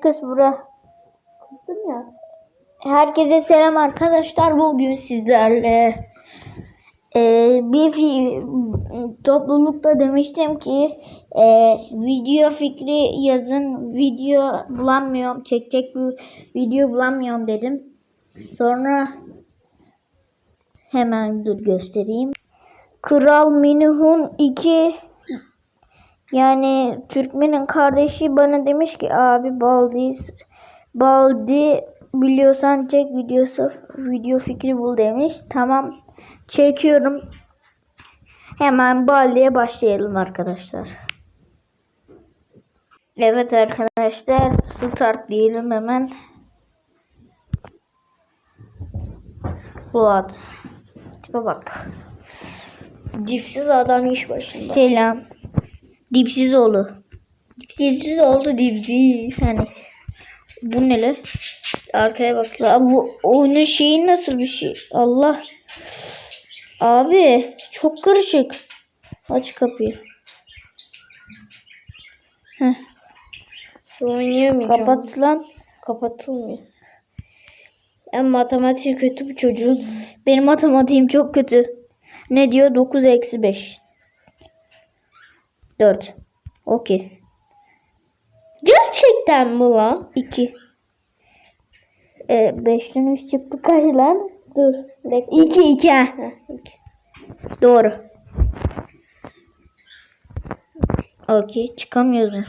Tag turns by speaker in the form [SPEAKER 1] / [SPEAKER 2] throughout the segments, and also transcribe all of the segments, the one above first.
[SPEAKER 1] kız bura.
[SPEAKER 2] Kızdım ya.
[SPEAKER 1] Herkese selam arkadaşlar. Bugün sizlerle e, bir toplulukta demiştim ki e, video fikri yazın. Video bulamıyorum. Çekecek bir video bulamıyorum dedim. Sonra hemen dur göstereyim. Kral Minihun 2 yani Türkmen'in kardeşi bana demiş ki abi Baldi Baldi biliyorsan çek videosu video fikri bul demiş. Tamam çekiyorum. Hemen Baldi'ye başlayalım arkadaşlar. Evet arkadaşlar start diyelim hemen. Ulan tipe bak.
[SPEAKER 2] Dipsiz adam iş başında.
[SPEAKER 1] Selam. Dipsiz oğlu.
[SPEAKER 2] Dipsiz oldu dipsiz.
[SPEAKER 1] Sen bu ne lan?
[SPEAKER 2] Arkaya bak.
[SPEAKER 1] Ya bu oyunun şeyi nasıl bir şey? Allah. Abi çok karışık. Aç kapıyı. Heh,
[SPEAKER 2] Oynayamayacağım.
[SPEAKER 1] kapat lan.
[SPEAKER 2] Kapatılmıyor. En matematik kötü bir çocuğun.
[SPEAKER 1] Benim matematiğim çok kötü. Ne diyor? 9 eksi 5. 4. Okey.
[SPEAKER 2] Gerçekten mi lan?
[SPEAKER 1] 2. E, 5'ten 3 çıktı kaç lan?
[SPEAKER 2] Dur. Bekle.
[SPEAKER 1] 2 2 ha.
[SPEAKER 2] Heh, iki.
[SPEAKER 1] Doğru. Okey çıkamıyoruz.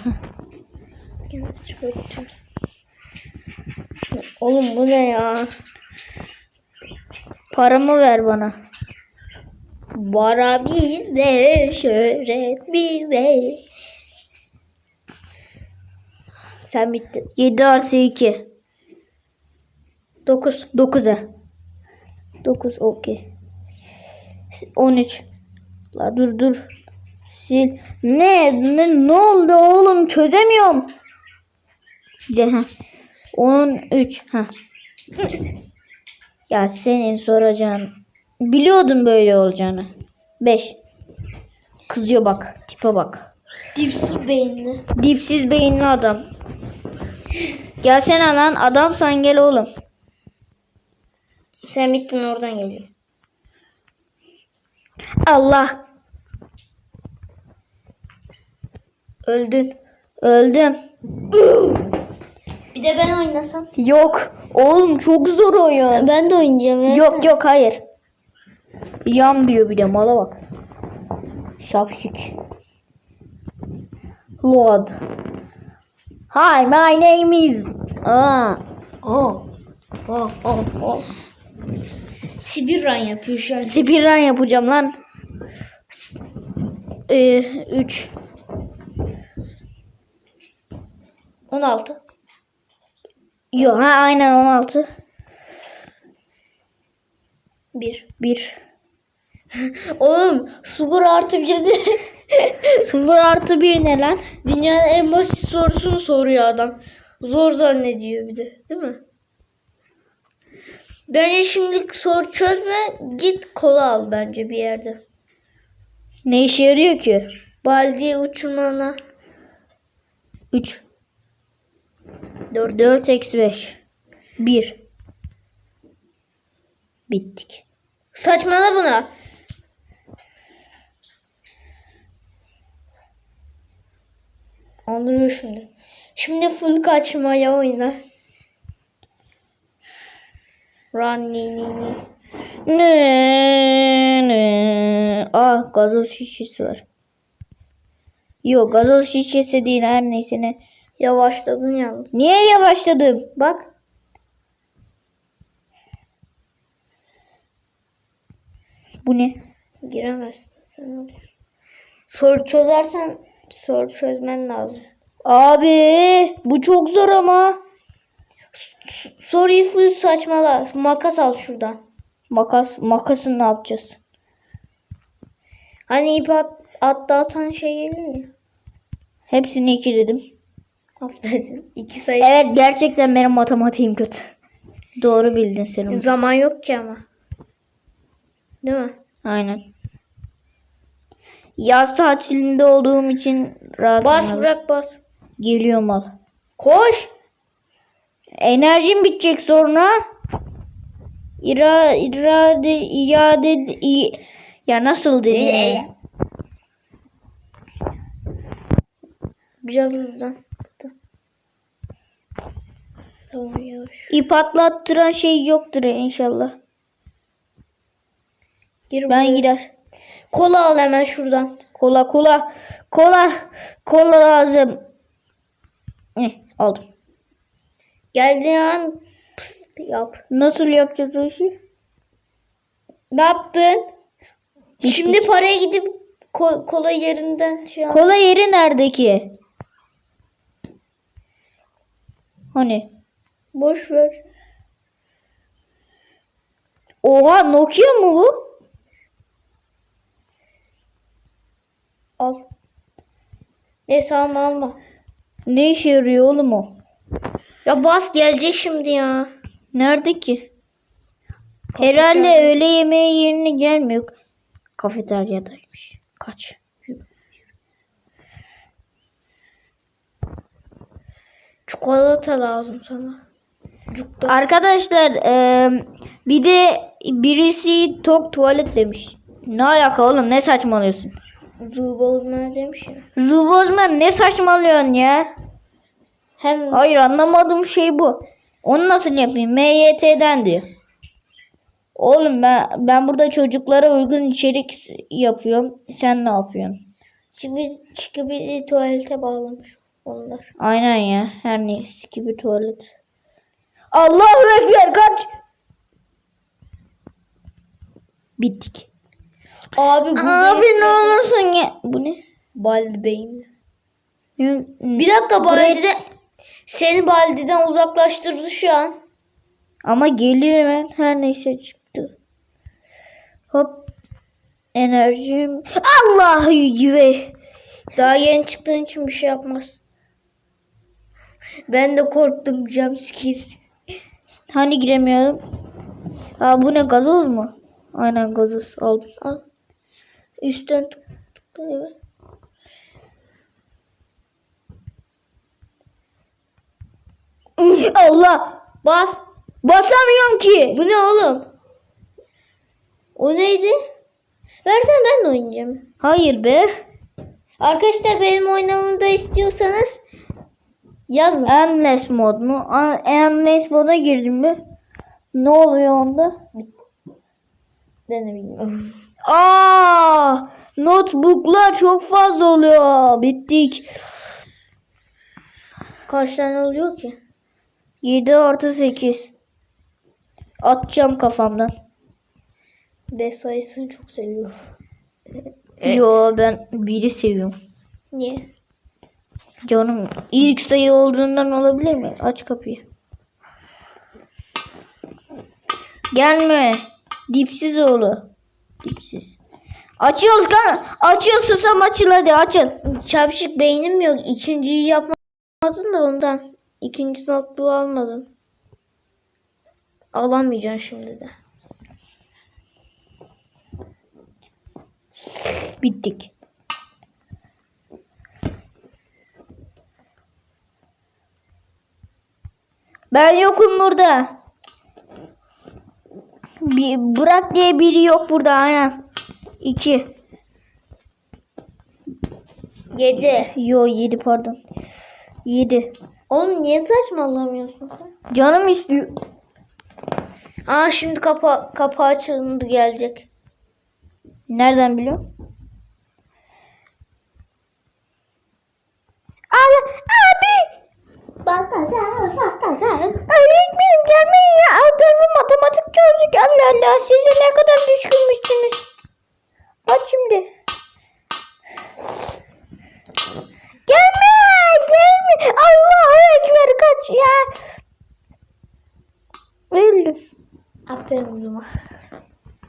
[SPEAKER 2] Oğlum bu ne ya?
[SPEAKER 1] Paramı ver bana.
[SPEAKER 2] Bara bizde, şöhret bizde. Sen bittin.
[SPEAKER 1] 7 artı 2. 9. 9'a. 9 okey. 13. La dur dur. Sil. Ne, ne, ne oldu oğlum çözemiyorum. Ceha. 13. Ha. ya senin soracağın. Biliyordum böyle olacağını. 5. Kızıyor bak. Tipe bak.
[SPEAKER 2] Dipsiz beyinli.
[SPEAKER 1] Dipsiz beyinli adam. Gelsene lan adamsan gel oğlum.
[SPEAKER 2] Sen bittin oradan geliyor.
[SPEAKER 1] Allah.
[SPEAKER 2] Öldün.
[SPEAKER 1] Öldüm.
[SPEAKER 2] Bir de ben oynasam.
[SPEAKER 1] Yok. Oğlum çok zor oyun.
[SPEAKER 2] Ben de oynayacağım ya.
[SPEAKER 1] Yok yok hayır. Yam diyor bir de mala bak. Şapşik. Lord. Hi my name is. Aa.
[SPEAKER 2] Oh. Oh, oh, oh. Sibir run yapıyor şu an.
[SPEAKER 1] Speedrun yapacağım lan. Ee, 3.
[SPEAKER 2] 16.
[SPEAKER 1] Yok ha aynen 16.
[SPEAKER 2] 1.
[SPEAKER 1] 1.
[SPEAKER 2] Oğlum skor artı bir de
[SPEAKER 1] 0 artı 1 ne lan?
[SPEAKER 2] dünyanın en basit sorusunu soruyor adam. Zor zannediyor bir de değil mi? Bence şimdilik soru çözme git kola al bence bir yerde.
[SPEAKER 1] Ne işe yarıyor ki?
[SPEAKER 2] Baldiye uçurmana
[SPEAKER 1] 3. 4. 4 eksi 5. 1. Bittik.
[SPEAKER 2] saçmala buna. Anlıyor şimdi. Şimdi full kaçmaya oyna. Run ni ni ni.
[SPEAKER 1] Ne ne. Ah gazoz şişesi var. Yok gazoz şişesi değil her neyse ne.
[SPEAKER 2] Yavaşladın yalnız.
[SPEAKER 1] Niye yavaşladım? Bak. Bu ne?
[SPEAKER 2] Giremezsin. Soru çözersen soru çözmen lazım.
[SPEAKER 1] Abi bu çok zor ama.
[SPEAKER 2] Soruyu full saçmala. Makas al şuradan.
[SPEAKER 1] Makas makasını ne yapacağız?
[SPEAKER 2] Hani ip at, atla atan şey geliyor ya.
[SPEAKER 1] Hepsini iki dedim.
[SPEAKER 2] Aferin. İki sayı.
[SPEAKER 1] Evet gerçekten benim matematiğim kötü. Doğru bildin sen onu.
[SPEAKER 2] Zaman yok ki ama. Değil mi?
[SPEAKER 1] Aynen. Yaz tatilinde olduğum için rahat
[SPEAKER 2] Bas bırak bas.
[SPEAKER 1] Geliyor mal.
[SPEAKER 2] Koş.
[SPEAKER 1] Enerjim bitecek sonra. İra, irade, iade, i, ya nasıl dedi?
[SPEAKER 2] Biraz hızlan. Tamam yavaş.
[SPEAKER 1] İp atlattıran şey yoktur inşallah.
[SPEAKER 2] Gir
[SPEAKER 1] Ben
[SPEAKER 2] buraya.
[SPEAKER 1] gider.
[SPEAKER 2] Kola al hemen şuradan.
[SPEAKER 1] Kola kola. Kola. Kola lazım. Eh, aldım.
[SPEAKER 2] Geldiğin an pıs yap.
[SPEAKER 1] Nasıl yapacağız o işi?
[SPEAKER 2] Ne yaptın? Şimdi paraya gidip ko- kola yerinden şey al.
[SPEAKER 1] Kola yeri nerede ki? Hani?
[SPEAKER 2] Boş ver.
[SPEAKER 1] Oha Nokia mu bu?
[SPEAKER 2] Al. Neyse alma alma.
[SPEAKER 1] Ne işe yarıyor oğlum o?
[SPEAKER 2] Ya bas gelecek şimdi ya.
[SPEAKER 1] Nerede ki? Herhalde öğle yemeği yerine gelmiyor. Kafeteryadaymış. Kaç.
[SPEAKER 2] Çikolata lazım sana. Cukta.
[SPEAKER 1] Arkadaşlar eee, bir de birisi tok tuvalet demiş. Ne alaka oğlum ne saçmalıyorsun?
[SPEAKER 2] Zuğ bozmaya demiş ya.
[SPEAKER 1] Zubozman ne saçmalıyorsun ya?
[SPEAKER 2] Hem
[SPEAKER 1] Hayır anlamadığım şey bu. Onu nasıl yapayım? MYT'den diyor. Oğlum ben ben burada çocuklara uygun içerik yapıyorum. Sen ne yapıyorsun?
[SPEAKER 2] şimdi bir tuvalete bağlamış onlar.
[SPEAKER 1] Aynen ya. Her neyse gibi tuvalet. Allahu Ekber kaç. Bittik.
[SPEAKER 2] Abi bu
[SPEAKER 1] Abi ne olursun ya. Bu ne?
[SPEAKER 2] Baldi beyin.
[SPEAKER 1] Bir
[SPEAKER 2] dakika Baldi'de seni Baldi'den uzaklaştırdı şu an.
[SPEAKER 1] Ama gelir hemen. Her neyse çıktı. Hop. Enerjim. Allah gibi.
[SPEAKER 2] Daha yeni çıktığın için bir şey yapmaz. Ben de korktum jumpscare.
[SPEAKER 1] Hani giremiyorum. Aa bu ne gazoz mu? Aynen gazoz aldım.
[SPEAKER 2] Al. Üstten tık tıkla evet.
[SPEAKER 1] Allah.
[SPEAKER 2] Bas.
[SPEAKER 1] Basamıyorum ki.
[SPEAKER 2] Bu ne oğlum? O neydi? Versen ben de oynayacağım.
[SPEAKER 1] Hayır be.
[SPEAKER 2] Arkadaşlar benim oynamamı da istiyorsanız yazın.
[SPEAKER 1] Endless mod mu? A- Endless moda girdim mi? Ne oluyor onda?
[SPEAKER 2] Ben de bilmiyorum.
[SPEAKER 1] Aa, notebooklar çok fazla oluyor. Bittik.
[SPEAKER 2] Kaç tane oluyor ki?
[SPEAKER 1] 7 artı 8. Atacağım kafamdan.
[SPEAKER 2] 5 sayısını çok seviyorum.
[SPEAKER 1] Yo ben biri seviyorum.
[SPEAKER 2] Niye?
[SPEAKER 1] Canım ilk sayı olduğundan olabilir mi? Aç kapıyı. Gelme. Dipsiz oğlu. Dipsiz. Açıyoruz kan. Açıyor susam açıl hadi açıl.
[SPEAKER 2] Çarpışık beynim yok. İkinciyi yapmadın da ondan. İkinci notebook almadım. Alamayacaksın şimdi de.
[SPEAKER 1] Bittik. Ben yokum burada. Bir, Burak diye biri yok burada aynen. İki.
[SPEAKER 2] 7.
[SPEAKER 1] Yo yedi pardon. Yedi.
[SPEAKER 2] Oğlum niye saçmalamıyorsun sen?
[SPEAKER 1] Canım istiyor.
[SPEAKER 2] Aa şimdi kapa kapağı açıldı gelecek.
[SPEAKER 1] Nereden biliyorsun? Allah abi. Öğretmenim gelmeyin ya. Tarafı matematik çözdük. Allah Allah. Siz de ne kadar düşkünmüşsünüz. Bak şimdi. Gelme. Gelme. Allahu Ekber kaç ya. Öldüm.
[SPEAKER 2] Aferin kızıma.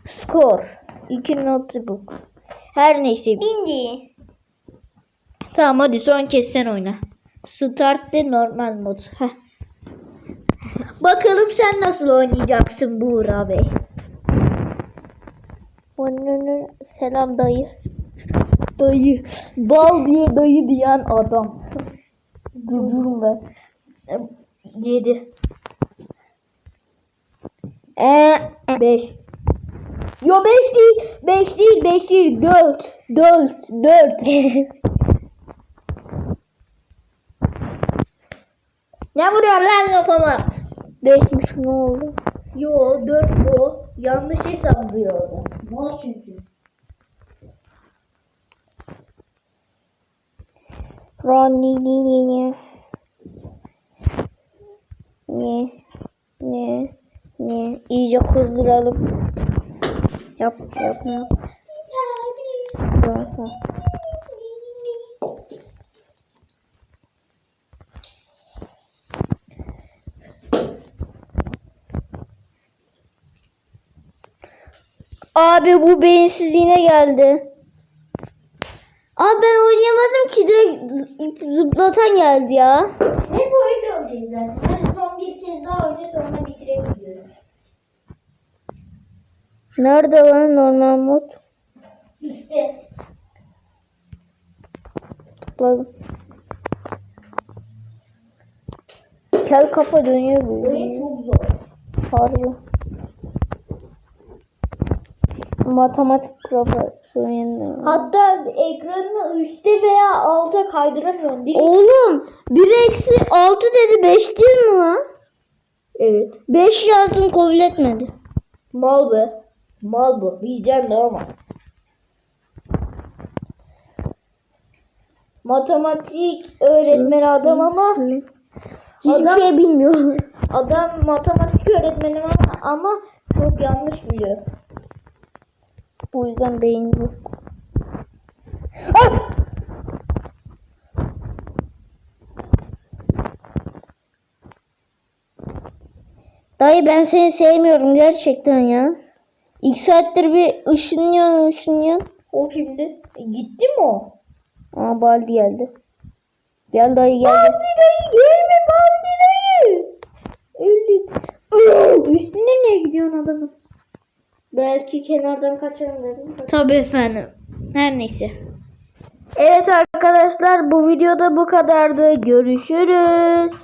[SPEAKER 1] Skor. 2 notebook. Her neyse.
[SPEAKER 2] Bindi.
[SPEAKER 1] Tamam hadi son kez sen oyna. Start de normal mod. Heh. Bakalım sen nasıl oynayacaksın Buğra Bey. Onun selam dayı. Dayı. Bal diye dayı diyen adam. Dururum ben. Yedi.
[SPEAKER 2] Ee,
[SPEAKER 1] 5. Yo 5 değil. 5 değil. 5 değil. 4. 4. 4. ne vuruyor lan kafama?
[SPEAKER 2] 5'miş ne oldu?
[SPEAKER 1] Yo 4 bu. Yanlış hesaplıyor orada. Mal çünkü.
[SPEAKER 2] Ronnie ni ni ni. Ne? Ne? Ne? İyice kızdıralım. Yap yap yap. Yap, yap. Abi bu beyinsiz yine geldi. Abi ben oynayamadım ki direkt zıplatan geldi ya.
[SPEAKER 1] Hep öyle oluyor zaten. Hadi son bir kez daha oyna sonra bitirebiliyoruz.
[SPEAKER 2] Nerede lan normal mod?
[SPEAKER 1] İşte.
[SPEAKER 2] Tıkladım. Kel kafa dönüyor bu.
[SPEAKER 1] Oyun çok zor.
[SPEAKER 2] Harbi. Matematik profesörü.
[SPEAKER 1] Hatta ekranını üstte veya alta kaydıramıyorum. Direkt...
[SPEAKER 2] Oğlum 1 eksi 6 dedi 5 değil mi lan?
[SPEAKER 1] Evet.
[SPEAKER 2] 5 yazdım kabul etmedi.
[SPEAKER 1] Mal be. Mal bu. Bizden de ama. Matematik öğretmeni adam ama
[SPEAKER 2] Hiçbir
[SPEAKER 1] Adam-
[SPEAKER 2] şey bilmiyor.
[SPEAKER 1] adam matematik öğretmeni ama, ama çok yanlış biliyor.
[SPEAKER 2] Bu yüzden beyin yok.
[SPEAKER 1] Ah!
[SPEAKER 2] Dayı ben seni sevmiyorum gerçekten ya. İlk saattir bir ışınlıyorsun ışınlıyorsun.
[SPEAKER 1] O kimdi? E, gitti mi o?
[SPEAKER 2] Aa Baldi geldi. Gel dayı geldi.
[SPEAKER 1] Baldi dayı gelme Baldi dayı. Öldük. Üstüne niye gidiyorsun adamın? Belki kenardan kaçarım dedim.
[SPEAKER 2] Tabii efendim. Her neyse.
[SPEAKER 1] Evet arkadaşlar bu videoda bu kadardı. Görüşürüz.